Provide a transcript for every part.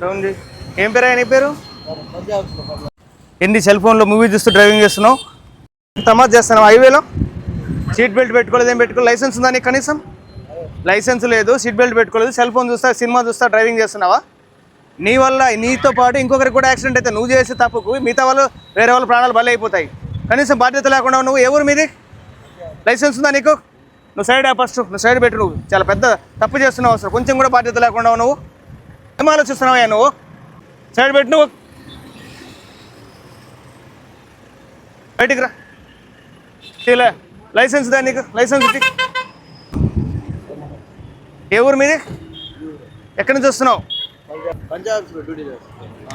Down ఏం పేరు ఆయన? పేరు? ఎన్ని సెల్ ఫోన్లో మూవీ చూస్తూ డ్రైవింగ్ చేస్తున్నావు? తమాజ్ చేస్తున్నావు? హైవేలో సీట్ బెల్ట్ పెట్టుకోలేదు ఏం పెట్టుకోలేదు? లైసెన్స్ ఉందా నీకు కనీసం? లైసెన్స్ లేదు సీట్ బెల్ట్ పెట్టుకోలేదు సెల్ ఫోన్ చూస్తా సినిమా చూస్తా డ్రైవింగ్ చేస్తున్నావా? నీ వల్ల నీతో పాటు ఇంకొకరికి కూడా యాక్సిడెంట్ అయితే నువ్వు చేసే తప్పుకు మిగతా వాళ్ళు వేరే వాళ్ళ ప్రాణాలు బలి అయిపోతాయి. కనీసం బాధ్యత లేకుండా నువ్వు ఎవరు మీది? లైసెన్స్ ఉందా నీకు? నువ్వు సైడ్ ఫస్ట్ నువ్వు సైడ్ పెట్టు నువ్వు. చాలా పెద్ద తప్పు చేస్తున్నావు అసలు. కొంచెం కూడా బాధ్యత లేకుండా నువ్వు ఏం ఆలోచిస్తున్నావా నువ్వు? సైడ్ పెట్టు నువ్వు. బయటికి రా. లైసెన్స్ దా నీకు. లైసెన్స్ ఏ ఊరు మీది? ఎక్కడి నుంచి వస్తున్నావు?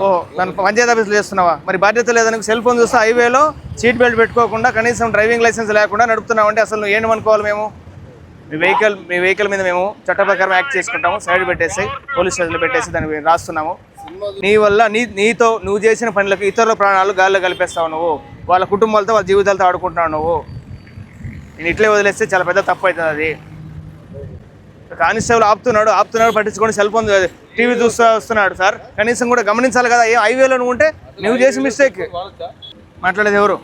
ఓ నన్ను పంచాయతీ ఆఫీస్లో చేస్తున్నావా? మరి బాధ్యత లేదని సెల్ ఫోన్ చూస్తే హైవేలో సీట్ బెల్ట్ పెట్టుకోకుండా కనీసం డ్రైవింగ్ లైసెన్స్ లేకుండా నడుపుతున్నావు అంటే అసలు నువ్వు ఏమనుకోవాలి మేము? మీ వెహికల్ మీ వెహికల్ మీద మేము చట్ట ప్రకారం యాక్ట్ చేసుకుంటాము. సైడ్ పెట్టేసి పోలీస్ స్టేషన్లో పెట్టేసి దాన్ని రాస్తున్నాము. నీ వల్ల నీ నీతో నువ్వు చేసిన పనులకు ఇతరుల ప్రాణాలు గాల్లో కలిపేస్తావు నువ్వు. వాళ్ళ కుటుంబాలతో వాళ్ళ జీవితాలతో ఆడుకుంటున్నావు నువ్వు. నేను ఇట్లే వదిలేస్తే చాలా పెద్ద తప్పు అవుతుంది అది. కానిస్టేబుల్ ఆపుతున్నాడు ఆపుతున్నాడు పట్టించుకొని సెల్ ఫోన్ టీవీ చూస్తూ వస్తున్నాడు సార్. కనీసం కూడా గమనించాలి కదా ఏ హైవేలో నువ్వు ఉంటే నువ్వు చేసిన మిస్టేక్ మాట్లాడేది ఎవరు?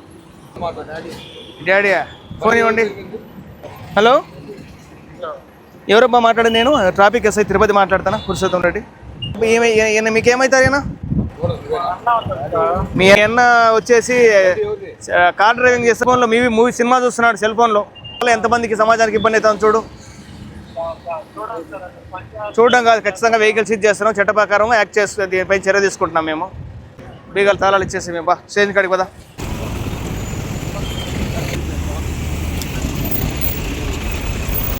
డాడీయా? ఫోన్ ఇవ్వండి. హలో? ఎవరబ్బా మాట్లాడి నేను? ట్రాఫిక్ ఎస్ఐ తిరుపతి మాట్లాడతానా? పురుషోత్తం రెడ్డి. ఏమై- ఈయన మీకు ఏమవుతారు ఈయన మీ అన్న వచ్చేసి కార్ డ్రైవింగ్ చేసే ఫోన్లో మీ మూవీ సినిమా చూస్తున్నాడు సెల్ ఫోన్లో ఎంతమందికి సమాజానికి ఇబ్బంది అవుతుంది చూడు. చూడడం కాదు ఖచ్చితంగా వెహికల్ సీజ్ చేస్తున్నాం చట్ట ప్రకారం యాక్ట్ చేస్తూ దీనిపై చర్య తీసుకుంటున్నాం మేము. బీగాలు తాళాలు ఇచ్చేసి మేము బా చేంజ్ కాడికి పదా.